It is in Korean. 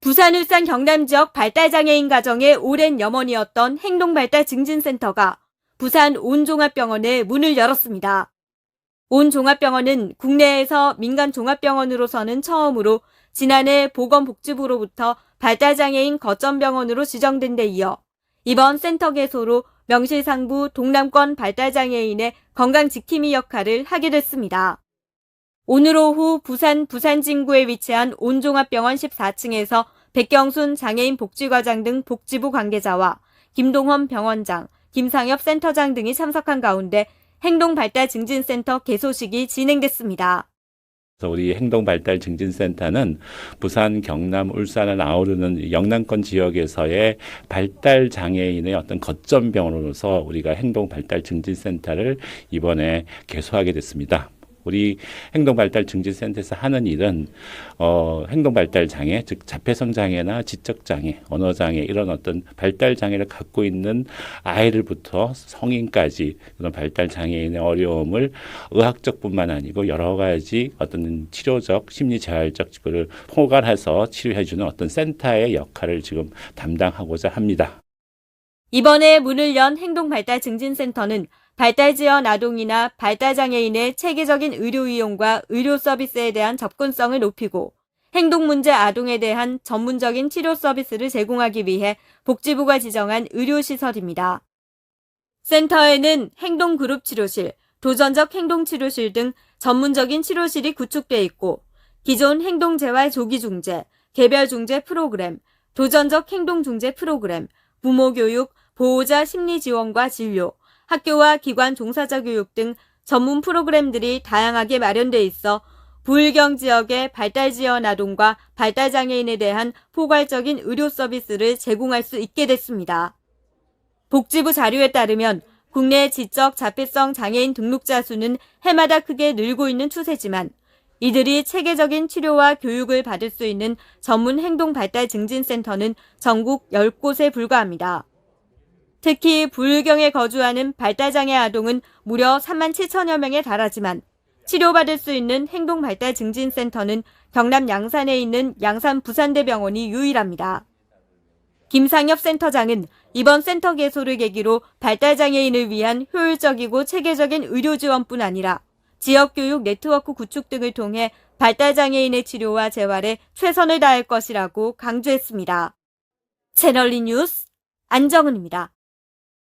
부산, 울산, 경남 지역 발달장애인 가정의 오랜 염원이었던 행동발달증진센터가 부산 온종합병원에 문을 열었습니다. 온종합병원은 국내에서 민간 종합병원으로서는 처음으로 지난해 보건복지부로부터 발달장애인 거점병원으로 지정된 데 이어 이번 센터 개소로 명실상부 동남권 발달장애인의 건강 지킴이 역할을 하게 됐습니다. 오늘 오후 부산 부산진구에 위치한 온종합병원 14층에서 백경순 장애인 복지과장 등 복지부 관계자와 김동헌 병원장, 김상엽 센터장 등이 참석한 가운데 행동발달증진센터 개소식이 진행됐습니다. 우리 행동발달증진센터는 부산, 경남, 울산을 아우르는 영남권 지역에서의 발달 장애인의 어떤 거점 병원으로서 우리가 행동발달증진센터를 이번에 개소하게 됐습니다. 우리 행동발달증진센터에서 하는 일은 어, 행동발달 장애, 즉 자폐성 장애나 지적 장애, 언어 장애 이런 어떤 발달 장애를 갖고 있는 아이들부터 성인까지 그런 발달 장애인의 어려움을 의학적뿐만 아니고 여러 가지 어떤 치료적, 심리 재활적 그를 포괄해서 치료해주는 어떤 센터의 역할을 지금 담당하고자 합니다. 이번에 문을 연 행동발달증진센터는 발달지연 아동이나 발달장애인의 체계적인 의료 이용과 의료 서비스에 대한 접근성을 높이고 행동문제 아동에 대한 전문적인 치료 서비스를 제공하기 위해 복지부가 지정한 의료시설입니다. 센터에는 행동그룹 치료실, 도전적 행동치료실 등 전문적인 치료실이 구축돼 있고 기존 행동재활 조기중재, 개별중재 프로그램, 도전적 행동중재 프로그램, 부모교육, 보호자 심리지원과 진료, 학교와 기관 종사자 교육 등 전문 프로그램들이 다양하게 마련돼 있어 부울경 지역의 발달 지원 아동과 발달 장애인에 대한 포괄적인 의료 서비스를 제공할 수 있게 됐습니다. 복지부 자료에 따르면 국내 지적 자폐성 장애인 등록자 수는 해마다 크게 늘고 있는 추세지만 이들이 체계적인 치료와 교육을 받을 수 있는 전문 행동 발달 증진 센터는 전국 10곳에 불과합니다. 특히 불경에 거주하는 발달장애 아동은 무려 3만 7천여 명에 달하지만 치료받을 수 있는 행동발달증진센터는 경남 양산에 있는 양산 부산대병원이 유일합니다. 김상엽 센터장은 이번 센터 개소를 계기로 발달장애인을 위한 효율적이고 체계적인 의료 지원뿐 아니라 지역교육 네트워크 구축 등을 통해 발달장애인의 치료와 재활에 최선을 다할 것이라고 강조했습니다. 채널리 뉴스 안정은입니다.